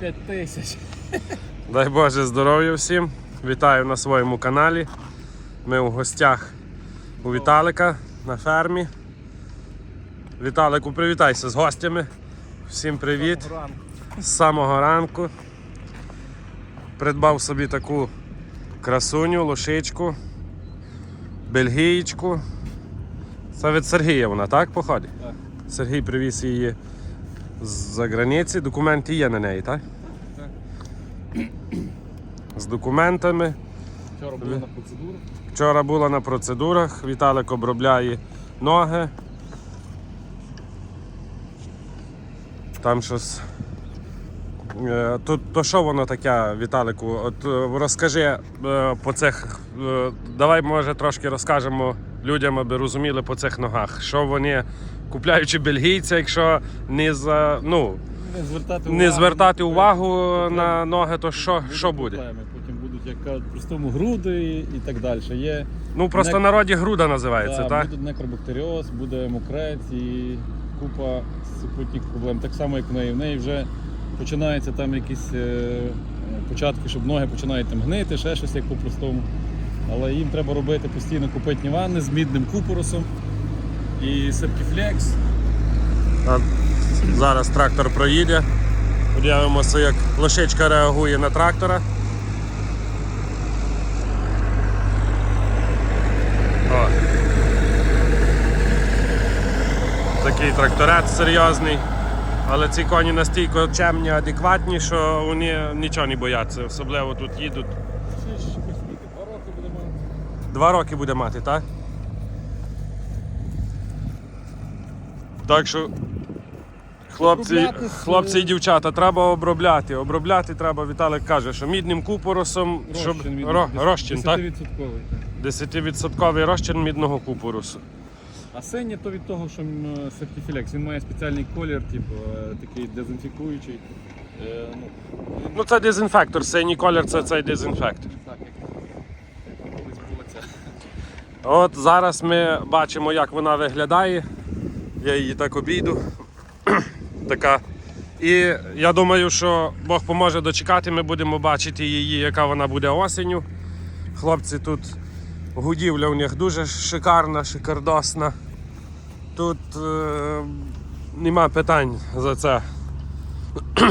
5 тисяч. Дай Боже здоров'я всім. Вітаю на своєму каналі. Ми у гостях у Віталика на фермі. Віталику, привітайся з гостями. Всім привіт. З самого ранку. Придбав собі таку красуню, лошичку, бельгієчку. Це від Сергія вона, так, походить? Так. Сергій привіз її з-за границі. Документи є на неї, так? Так. З документами. Вчора були на процедуру. Вчора була на процедурах, Віталик обробляє ноги. Там щось. Е, То, то що воно таке, Віталику? От е, розкажи е, по цих. Давай, може, трошки розкажемо людям, аби розуміли по цих ногах. Що вони, купляючи бельгійця, якщо не за ну, Не звертати увагу. не звертати на увагу проблеми. на ноги, то що, що буде? проблеми. Потім будуть, як кажуть, простому груди і, і так далі. Є Ну просто Не- в народі груда називається, да, так? буде некробактеріоз, буде мокрець і купа супутніх проблем. Так само, як в неї. В неї вже починаються там якісь е, початки, щоб ноги починають там гнити, ще щось як по-простому. Але їм треба робити постійно купитні ванни з мідним купоросом і септіфлекс. Зараз трактор проїде. Подивимося, як лошичка реагує на трактора. О. Такий тракторець серйозний. Але ці коні настільки чемні, адекватні, що вони нічого не бояться. Особливо тут їдуть. Два роки буде мати, так? Так що, хлопці, хлопці і дівчата, треба обробляти. Обробляти треба, Віталик каже, що мідним купоросом, щоб Розчин від 10 розчин, так? 10%. 10% розчин мідного купоросу. А синє то від того, що м, септіфілекс. Він має спеціальний колір, типу, е, такий дезінфікуючий. Е, ну, Ну це дезінфектор, синій колір це цей дезінфектор. так, як, колись була ця. От зараз ми бачимо, як вона виглядає. Я її так обійду. така. І я думаю, що Бог поможе дочекати, ми будемо бачити її, яка вона буде осінню. Хлопці тут гудівля у них дуже шикарна, шикардосна. Тут е, нема питань за це.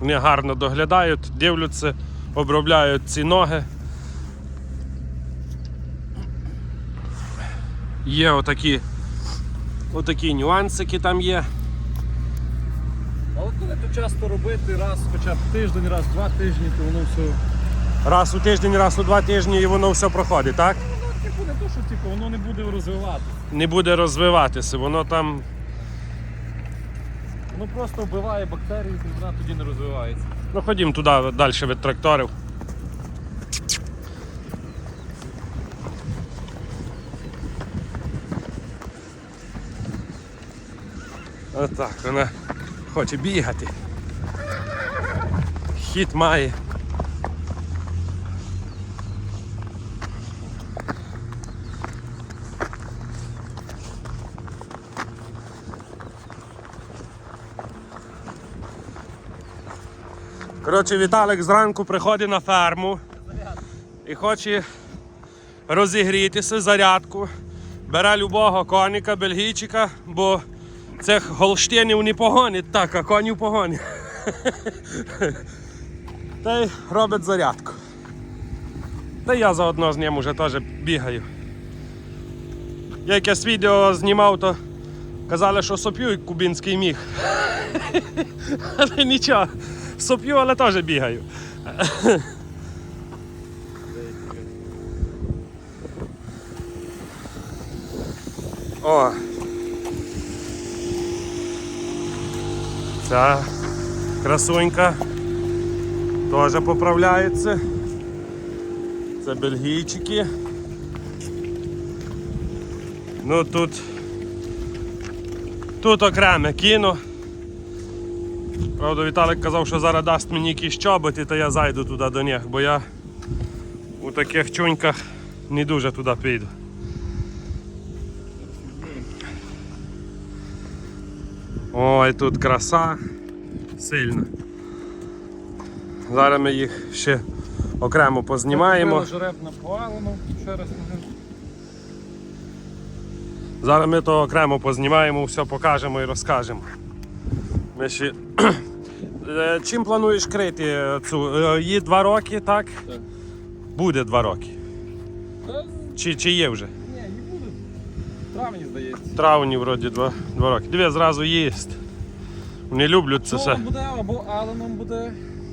Вони гарно доглядають, дивляться, обробляють ці ноги. Є отакі, отакі нюансики там є. Але коли то часто робити, раз хоча б тиждень, раз два тижні, то воно все. Раз у тиждень, раз у два тижні і воно все проходить, так? Ну, типу, не то, що типу, воно не буде розвиватися. Не буде розвиватися, воно там. Воно просто вбиває бактерії, і вона тоді не розвивається. Ну ходім туди далі від тракторів. Отак, вона хоче бігати. Хід має. Коротше, Віталик зранку приходить на ферму і хоче розігрітися, зарядку. Бере любого коніка, бельгійчика, бо цих голштинів не погонить, так, а конів погонить. Та й робить зарядку. Та я заодно з ним уже теж бігаю. Я якесь відео знімав, то казали, що соп'ю як кубінський міг. Але нічого. Соп'ю, але теж бігаю. О. Ця красунька теж поправляється. Це бельгійчики. Ну тут. Тут окреме кіно. Правда, Віталик казав, що зараз дасть мені якісь чоботи, то я зайду туди до них, бо я у таких чуньках не дуже туди піду. Ой, тут краса сильна. Зараз ми їх ще окремо познімаємо. Жереб напалено, ще раз. Зараз ми то окремо познімаємо, все покажемо і розкажемо. Ми ще... Е, Чим плануєш крити цю? Е, Їй два роки, так? Так. Буде два роки. Та, Чи, чи є вже? Травні, здається. Травні вроді два, два роки. Диви, зразу їсть. Вони люблять це все. Буде або Аленом буде.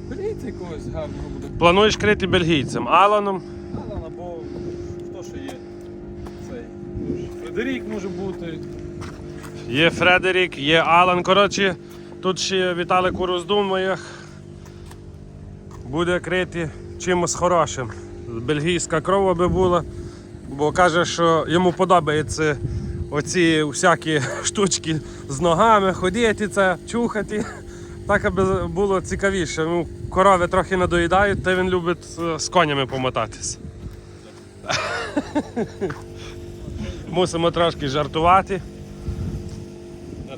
Беріть якогось гарного буде. Плануєш крити бельгійцем, Аланом. Ален або хто ще є. Цей. Фредерік може бути. Є Фредерік, є Алан. Коротше, тут ще Віталик у роздумуях. Буде крити чимось хорошим. Бельгійська кров аби була, бо каже, що йому подобається оці всякі штучки з ногами, ходити, це, чухати. Так аби було цікавіше. Ну, корови трохи надоїдають, та він любить е, з конями помотатись. Мусимо трошки жартувати.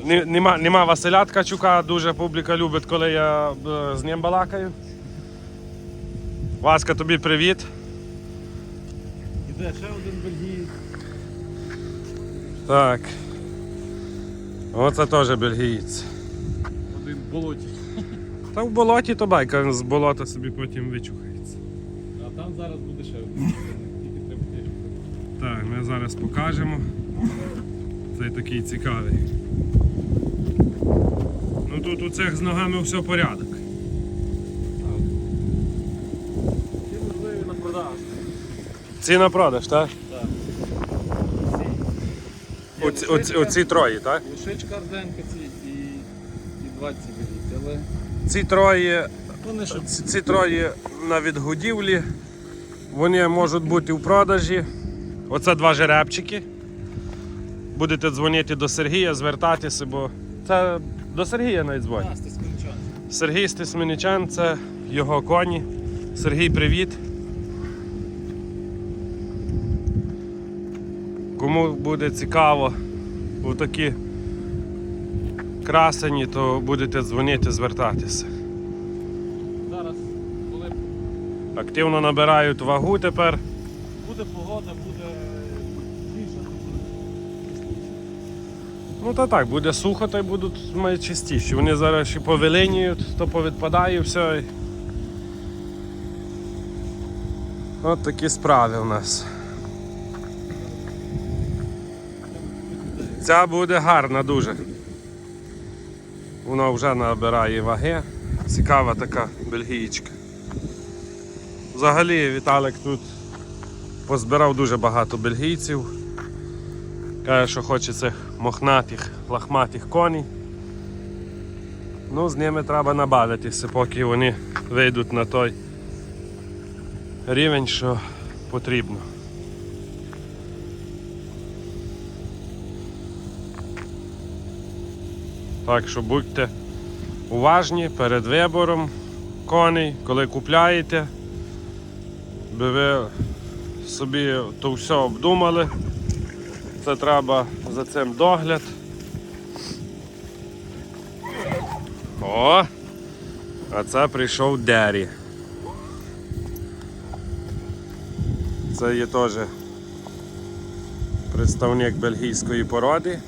Нема, нема Василя Ткачука, дуже публіка любить, коли я е, з ним балакаю. Васька, тобі привіт. Іде ще один бельгієць. Так. Оце теж бельгієць. Один в болоті. Та в болоті то байка, з болота собі потім вичухається. А там зараз буде ще один. Тільки треба. Так, ми зараз покажемо. Цей такий цікавий. Ну тут у цих з ногами все порядок. Ті можливі на продаж. Ці на продаж, так? Так. Оці, оці, оці троє, так? Лишичка Арденка ці і, і 20 беріть, але Ці троє вони ще Ці, ці троє на відгодівлі. Вони можуть бути в продажі. Оце два жеребчики. Будете дзвонити до Сергія, звертатися, бо це до Сергія навіть дзвонять. Насти Сергій Стесменичан це його коні. Сергій, привіт. Кому буде цікаво у такі красені, то будете дзвонити, звертатися. Зараз, коли Активно набирають вагу тепер. буде погода, буде більше, то буде. Ну та так, буде сухо, та й будуть найчастіші. Вони зараз ще повиленіють, то повідпадає все. і- От такі справи у нас. Ця буде гарна дуже. Вона вже набирає ваги. Цікава така бельгієчка. Взагалі Віталик тут позбирав дуже багато бельгійців. Каже, що хоче цих мохнатих, лахматих коней. Ну, з ними треба набавитися, поки вони вийдуть на той рівень, що потрібно. Так що будьте уважні перед вибором коней, коли купляєте, би ви собі то все обдумали. Це треба за цим догляд. О! А це прийшов Дері. Це є теж представник бельгійської породи.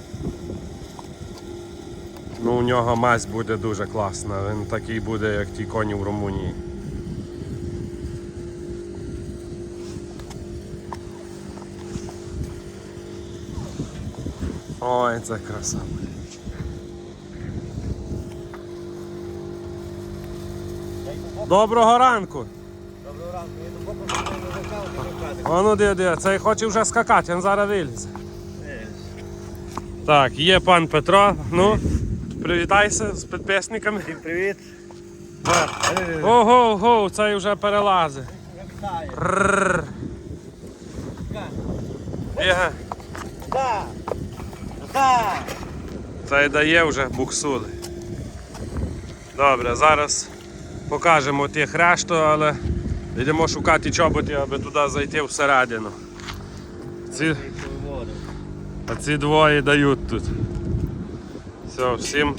Ну, у нього мазь буде дуже класна, він такий буде, як ті коні в Румунії. Ой, це краса. Доброго ранку. Доброго ранку, я до боку не зачав, не вказати. А ну де, де, цей хоче вже скакати, він зараз вилізе. Так, є пан Петро. Ну, привітайся з підписниками. Всім привіт. Ого, ого, цей вже перелазить. Цей дає вже буксули. Добре, зараз покажемо тих решту, але йдемо шукати чоботи, аби туди зайти всередину. Ці, а ці двоє дають тут. Все, всім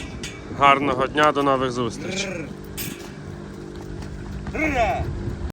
гарного дня, до нових зустрічей.